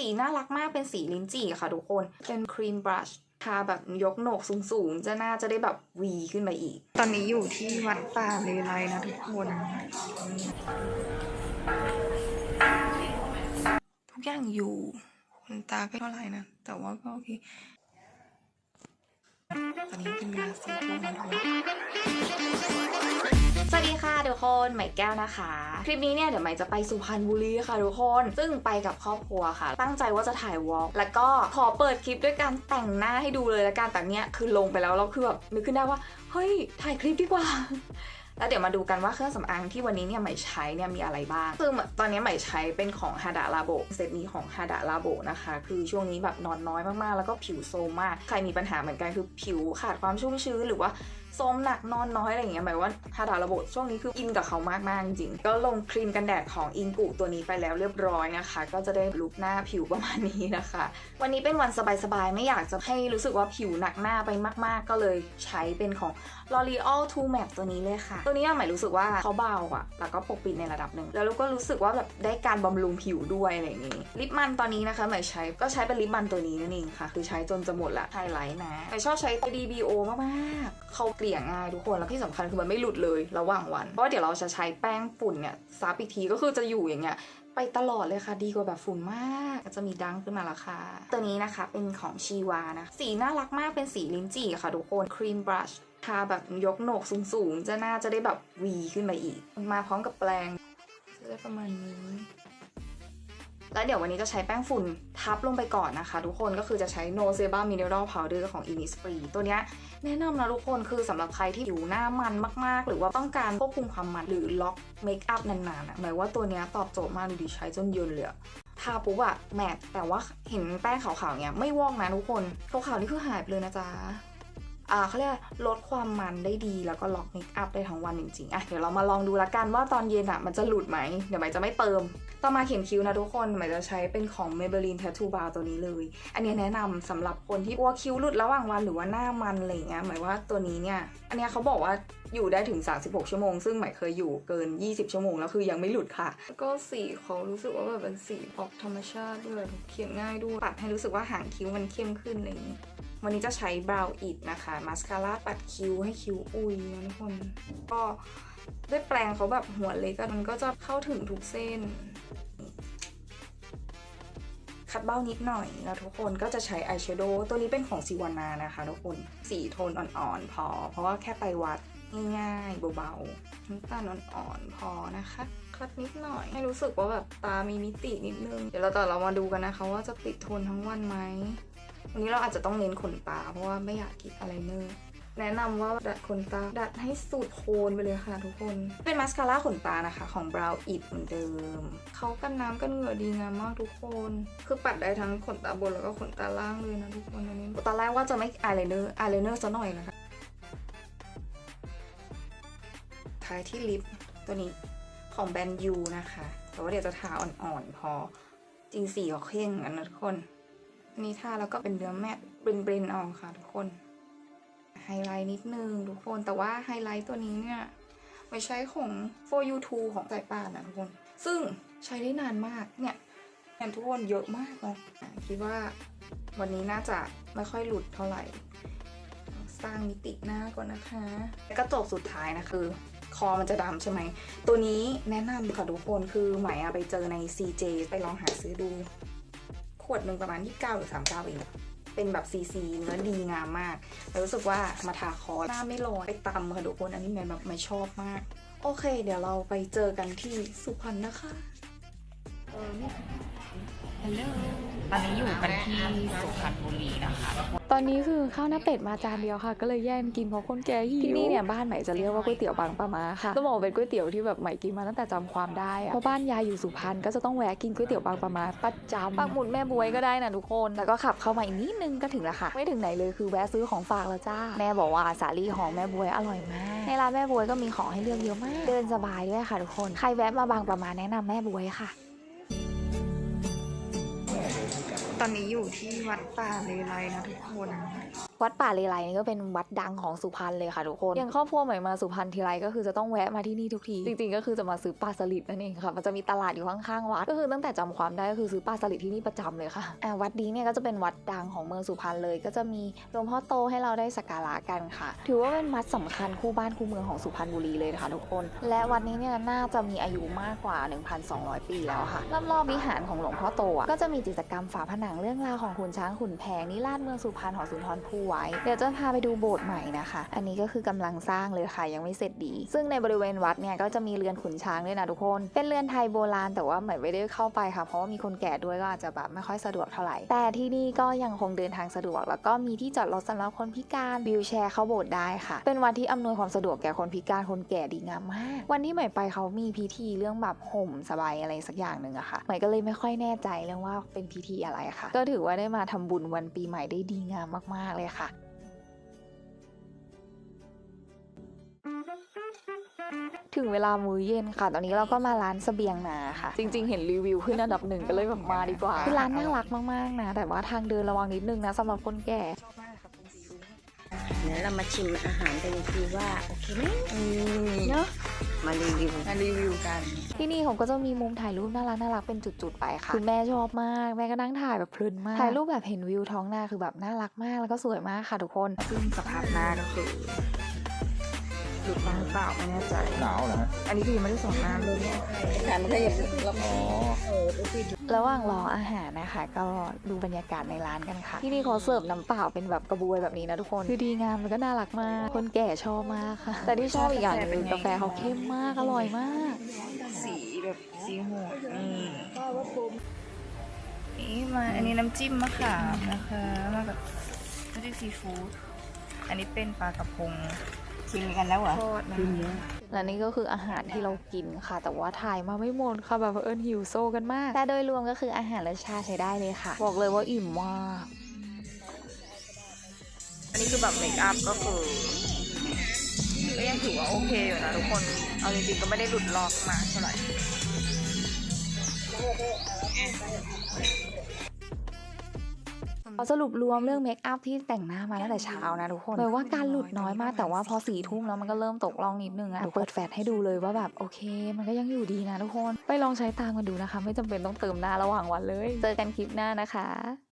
สีน่ารักมากเป็นสีลิ้นจี่ค่ะทุกคน เป็นครีมบรัชทาแบบยกโหนกสูงๆ จะน่าจะได้แบบวีขึ้นไปอีก ตอนนี้อยู่ที่วัดป่าเลไลนะทุกคน ทุกอย่างอยู่ คนตาก็เท่าไหร่นะ แต่ว่าก็โอเค ตอนนี้เป็นเวลาสี่ทุ่มแล้วทุกคนสวัสดีค่ะทุกคนใหม่แก้วนะคะ คลิปนี้เนี่ยเดี๋ยวใหม่จะไปสุพรรณบุรีค่ะทุกคน ซึ่งไปกับครอบครัวค่ะ ตั้งใจว่าจะถ่ายวอล์กแล้วก็ขอเปิดคลิปด้วยการแต่งหน้าให้ดูเลยละกันแต่เนี้ยคือลงไปแล้วเราคือแบบนึกขึ้นได้ว่า เฮ้ย ถ่ายคลิปดีกว่า แล้วเดี๋ยวมาดูกันว่าเครื่องสำอางที่วันนี้เนี่ยใหม่ใช้เนี่ยมีอะไรบ้าง คือตอนนี้ใหม่ใช้เป็นของฮาดาลาโบเซตนี้ของฮาดาลาโบนะคะ คือช่วงนี้แบบนอนน้อยมากๆ แล้วก็ผิวโซมมาก ใครมีปัญหาเหมือนกันคือผิวขาดความชุ่มชื้นหรือว่าโซมหนักนอนน้อยอะไรอย่างเงี้ยหมายว่าฮาดาลาโบช่วงนี้คืออินกับเขามากๆจริงๆก็ลงครีมกันแดดของอิงกุตัวนี้ไปแล้วเรียบร้อยนะคะ ก็จะได้ลุคหน้าผิวประมาณนี้นะคะ วันนี้เป็นวันสบายๆ ไม่อยากจะให้รู้สึกว่าผิวหนักหน้าไปมาก ๆ ก็เลยใช้เป็นของ L'Oreal True Matte ตัวนี้เลยค่ะ ตัวนี้หม่รู้สึกว่าเขาเบาอะแล้วก็ปกปิดในระดับหนึ่งแล้วเราก็รู้สึกว่าแบบได้การบำรุงผิวด้วยอะไรอย่างงี้ลิปมันตอนนี้นะคะหม่ใช้ก็ใช้เป็นลิปมันตัวนี้นั่นเองค่ะ คือใช้จนจะหมดละไฮไลท์นะหม่ชอบใช้ DBO มากๆเขากลี่ยง่ายทุกคนแล้วที่สำคัญคือมันไม่หลุดเลยระหว่างวัน เพราะว่าเดี๋ยวเราจะใช้แป้งฝุ่นเนี่ยซับอีกทีก็คือจะอยู่อย่างเงี้ยไปตลอดเลยค่ะดีกว่าแบบฝุ่นมากก็จะมีดังขึ้นมาและค่ะ ตัวนี้นะคะเป็นของชีวานะ สีน่ารักมากเป็นสีลิ้นจี่ค่ะทุกคนครีมบรัชทาแบบยกโหนกสูงๆ จะน่าจะได้แบบวีขึ้นไปอีก มาพร้อมกับแปรงจะได้ประมาณนี้ แล้วเดี๋ยววันนี้จะใช้แป้งฝุ่นทับลงไปก่อนนะคะ ทุกคนก็คือจะใช้ No Sebum Mineral Powder ของ Innisfree ตัวเนี้ยแนะนำนะทุกคนคือสำหรับใครที่ผิวหน้ามันมาก ๆ หรือว่าต้องการควบคุมความมันหรือล็อกเมคอัพนานๆอะหมายว่าตัวเนี้ยตอบโจทย์มากดูดิใช้จนเยินเลยอะทาปุ๊บอะแมทแต่ว่าเห็นแป้งขาวๆเนี้ยไม่วอกนะทุกคนขาวๆนี่คือหายไปเลยนะจ๊ะ เขาเรียกลดความมันได้ดีแล้วก็ล็อกเมคอัพได้ทั้งวันจริงๆอะเดี๋ยวเรามาลองดูละกันว่าตอนเย็นอะมันจะหลุดไหมเดี๋ยวใหม่จะไม่เติม ต่อมาเขียนคิ้วนะทุกคนใหม่จะใช้เป็นของ Maybelline Tattoo Bar ตัวนี้เลย อันนี้แนะนำสำหรับคนที่กลัวคิ้วหลุดระหว่างวันหรือว่าหน้ามันอะไรเงี้ยหมายว่าตัวนี้เนี่ยอันนี้เขาบอกว่าอยู่ได้ถึง 36 ชั่วโมง ซึ่งหม่เคยอยู่เกิน 20 ชั่วโมงแล้วคือยังไม่หลุดค่ะ ก็สีเขารู้สึกว่าแบบเป็นสีออกธรรมชาติด้วยเขียนง่ายด้วยปัดให้รู้สึกว่าหางคิ้วมันเข้มขึ้นอะไรอย่างงี้ วันนี้จะใช้ Brow It นะคะมาสคาร่าปัดคิ้วให้คิ้วอุยนะทุกคน ก็ด้วยแปรงเขาแบบหัวเล็กมันก็จะเข้าถึงทุกเส้น คัดเบ้านิดหน่อยแล้วทุกคนก็จะใช้อายแชโดว์ตัวนี้เป็นของซิวานานะคะทุกคนสีโทนอ่อนๆพอ เพราะว่าแค่ไปวัดง่ายๆเบาๆน้ำตาลอ่อนๆพอนะคะคัดนิดหน่อย ให้รู้สึกว่าแบบตามีมิตินิดนึง เดี๋ยวเราต่อเรามาดูกันนะคะ ว่าจะติดโทนทั้งวันไหม วันนี้เราอาจจะต้องเน้นขนตา เพราะว่าไม่อยากกิดอะไรเนอร์แนะนำว่าดัดขนตา ดัดให้สุดโคนไปเลยค่ะทุกคน เป็นมาสคาร่าขนตานะคะของ Brow It เหมือนเดิม เขากันน้ำกันเหงื่อดีงามมากทุกคน คือปัดได้ทั้งขนตาบนแล้วก็ขนตาล่างเลยนะทุกคนอันนี้ตอนแรกว่าจะไม่อายไลเนอร์อายไลเนอร์ซะหน่อยนะคะท้ายที่ลิปตัวนี้ของแบรนด์ยูนะคะ แต่ว่าเดี๋ยวจะทาอ่อนๆพอจริงสีเขาเข้งกันนะทุกคน นนี้ทาแล้วก็เป็นเนื้อแมตต์เบรนๆเอาค่ะทุกคน ไฮไลท์นิดนึงทุกคนแต่ว่าไฮไลท์ตัวนี้เนี่ยไม่ใช้ของ for you t o ของสายป่านนะทุกคน ซึ่งใช้ได้นานมากเนี่ยเห็นทุกคนเยอะมากเลยคิดว่าวันนี้น่าจะไม่ค่อยหลุดเท่าไหร่ สร้างมิติหน้าก่อนนะคะแล้วกระจกสุดท้ายนะคือ คอมันจะดำใช่ไหม ตัวนี้แนะนำค่ะทุกคนคือไหมอะไปเจอใน CJ ไปลองหาซื้อดู วดหนึ่งประมาณที่9หรือ 39 เอง เป็นแบบซีซีเนื้อดีงามมากแล้วรู้สึกว่ามาทาคอหน้าไม่ลอยไปตำค่ะทุกคนอันนี้แม่แบบไม่ชอบมาก โอเค เดี๋ยวเราไปเจอกันที่สุพรรณนะคะเออนี่ฮัลโหล ตอนนี้อยู่กันที่สุพรรณบุรีนะคะ ตอนนี้คือข้าวหน้าเป็ดมาจานเดียวค่ะ ก็เลยแย่งกินเพราะคนแก่หิวที่นี่เนี่ยบ้านใหม่จะเรียกว่าก๋วยเตี๋ยวบางปะมาค่ะต้องบอกว่าเป็นก๋วยเตี๋ยวที่แบบใหม่กินมาตั้งแต่จำความได้อะเพราะบ้านยายอยู่สุพรรณก็จะต้องแวะกินก๋วยเตี๋ยวบางปะมาประจำปักหมุดแม่บวยก็ได้นะทุกคนแล้วก็ขับเข้ามาอีกนิดนึงก็ถึงแล้วค่ะ ไม่ถึงไหนเลยคือแวะซื้อของฝากแล้วจ้าแม่บอกว่าสาลี่ของแม่บวยอร่อยมากในร้านแม่บวยก็มีของให้เลือกเยอะมาก เดินสบายด้วยค่ะทุกคน ใครแวะมาบางปะมาแนะนำแม่บวยค่ะ ตอนนี้อยู่ที่วัดป่าเลไลนะทุกคน วัดป่าเลไลนี่ก็เป็นวัดดังของสุพรรณเลยค่ะทุกคนอย่างครอบครัวใหม่มาสุพรรณทีไรก็คือจะต้องแวะมาที่นี่ทุกที จริงๆ ก็คือจะมาซื้อปลาสลิดนั่นเองค่ะมันจะมีตลาดอยู่ข้างๆวัดก็คือตั้งแต่จำความได้ก็คือซื้อปลาสลิดที่นี่ประจำเลยค่ะอ่าวัดนี้เนี่ยก็จะเป็นวัดดังของเมืองสุพรรณเลย ก็จะมีหลวงพ่อโตให้เราได้สักการะกันค่ะ ถือว่าเป็นวัดสำคัญคู่บ้านคู่เมืองของสุพรรณบุรีเลยนะคะทุกคน และวัดนี้เนี่ยน่าจะมีอายุมากกว่า 1,200 ปีแล้วค่ะรอบๆวิหารของหลวงพ่อโตอะก็จะมีกิจกรรมฝาผนังเรื่องราวของขุนช้างขุนแผนนิราชเมืองสุพรรณของสุนทรภู่ไว้ เดี๋ยวจะพาไปดูโบสถ์ใหม่นะคะ อันนี้ก็คือกำลังสร้างเลยค่ะยังไม่เสร็จดี ซึ่งในบริเวณวัดเนี่ยก็จะมีเรือนขุนช้างด้วยนะทุกคน เป็นเรือนไทยโบราณแต่ว่าเหมือนไม่ได้เข้าไปค่ะ เพราะว่ามีคนแก่ด้วยก็อาจจะแบบไม่ค่อยสะดวกเท่าไหร่ แต่ที่นี่ก็ยังคงเดินทางสะดวก แล้วก็มีที่จอดรถสำหรับคนพิการวิวแชร์เข้าโบสถ์ได้ค่ะ เป็นวัดที่อำนวยความสะดวกแก่คนพิการคนแก่ดีงามมาก วันที่ใหม่ไปเขามีพิธีเรื่องแบบห่มสบายอะไรสักอย่างหนึ่งอะค่ะใหม่ก็เลยไม่ค่อยแน่ใจเรื่องว่าเป็นพิธีอะไรค่ะ ก็ถือว่าได้มาทำบุญวันปีใหม่ได้ดีงามมากๆเลยค่ะถึงเวลามื้อเย็นค่ะ ตอนนี้เราก็มาร้านเสบียงนาค่ะ จริง ๆ เห็นรีวิวขึ้นอันดับหนึ่งก็เลยแบบมาดีกว่าคือร้านน่ารักมากๆนะ แต่ว่าทางเดินระวังนิดนึงนะสำหรับคนแก่เดี๋ยวเรามาชิมอาหารกันอีกทีว่าโอเคไหมเนาะมารีวิวมารีวิวกัน ที่นี่ผมก็จะมีมุมถ่ายรูปน่ารักน่ารักเป็นจุดๆไปค่ะคุณแม่ชอบมากแม่ก็นั่งถ่ายแบบเพลินมากถ่ายรูปแบบเห็นวิวท้องนาคือแบบน่ารักมากแล้วก็สวยมากค่ะทุกคนซึ่งสภาพหน้าก็คือหลุด มาหรือเปล่าไม่แน่ใจ หนาวเหรอฮะอันนี้คือยังไม่ได้ส่งน้ำเลยเนี่ยการมันก็อย่าเราอ๋อ ระหว่างรออาหารนะคะ ก็ดูบรรยากาศในร้านกันค่ะ ที่นี่เขาเสิร์ฟน้ำเปล่าเป็นแบบกระบวยแบบนี้นะทุกคนคือดีงามแล้วก็น่ารักมาก คนแก่ชอบมากค่ะ แต่ที่ชอบอีกอย่างหนึงคือกาแฟเขาเข้มมากอร่อยมาก สีแบบสีโหดอืมนี่มาอันนี้น้ำจิ้มมะขามนะคะมากับน้ำจิ้มซีฟู้ดอันนี้เป็นปลากระพง ชิมกันแล้วเหรอทอดนะชิมเยอะและนี่ก็คืออาหารที่เรากินค่ะ แต่ว่าถ่ายมาไม่หมดค่ะแบบเอิญหิวโซกันมาก แต่โดยรวมก็คืออาหารรสชาติใช้ได้เลยค่ะ บอกเลยว่าอิ่มมากอันนี้คือแบบเมคอัพก็คือก็ยังถือว่าโอเคอยู่นะทุกคน เอาจริงๆก็ไม่ได้หลุดลอกมากเท่าไหร่ เอาสรุปรวมเรื่องเมคอัพที่แต่งหน้ามาตั้งแต่เช้านะทุกคนเลยว่าการหลุดน้อยมากแต่ว่าพอสี่ทุ่มแล้วมันก็เริ่มตกล่องนิดนึงอะเดี๋ยวเปิดแฟลชให้ดูเลยว่าแบบโอเค มันก็ยังอยู่ดีนะทุกคน ไปลองใช้ตามกันดูนะคะ ไม่จำเป็นต้องเติมหน้าระหว่างวันเลย เจอกันคลิปหน้านะคะ